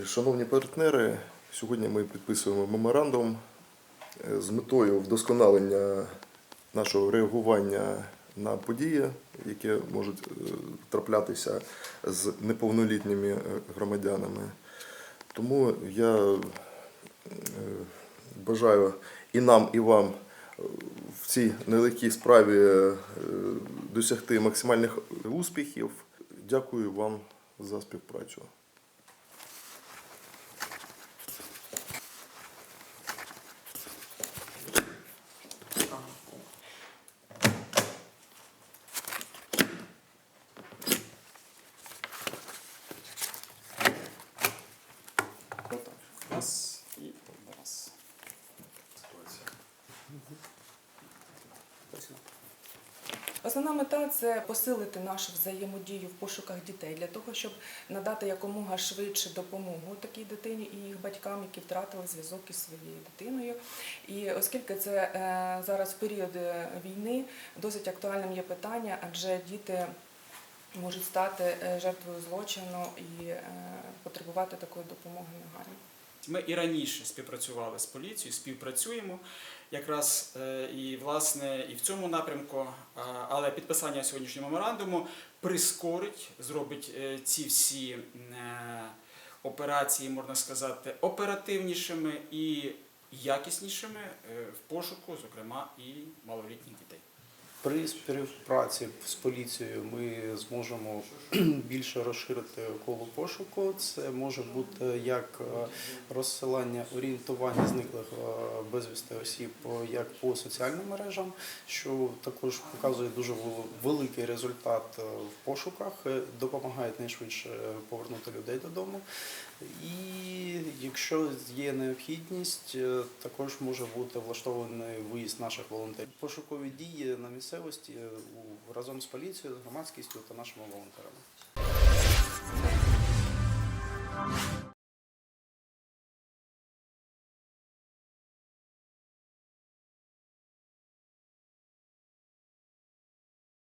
Шановні партнери, сьогодні ми підписуємо меморандум е, з метою вдосконалення нашого реагування на події, які можуть е, траплятися з неповнолітніми е, громадянами. Тому я бажаю і нам, і вам в цій нелегкій справі досягти максимальних успіхів. Дякую вам за співпрацю. Отак. Раз і раз. Основна мета це посилити нашу взаємодію в пошуках дітей для того, щоб надати якомога швидше допомогу такій дитині і їх батькам, які втратили зв'язок із своєю дитиною. І оскільки це е, зараз період е, війни досить актуальним є питання, адже діти можуть стати е, жертвою злочину і е, потребувати такої допомоги негайно. Ми і раніше співпрацювали з поліцією, співпрацюємо якраз е, і власне і в цьому напрямку. Але підписання сьогоднішнього меморандуму прискорить, зробить ці всі операції, можна сказати, оперативнішими і якіснішими в пошуку, зокрема, і малолітніх дітей. При співпраці з поліцією ми зможемо більше розширити коло пошуку. Це може бути як е, розсилання орієнтування зниклих е, безвісти осіб, е, як по соціальним мережам, що також показує дуже великий результат в пошуках, допомагає найшвидше повернути людей додому. І якщо є необхідність, е, також може бути влаштований виїзд наших волонтерів. Пошукові дії на місцевості е, разом з поліцією, громадськістю та нашими волонтерами.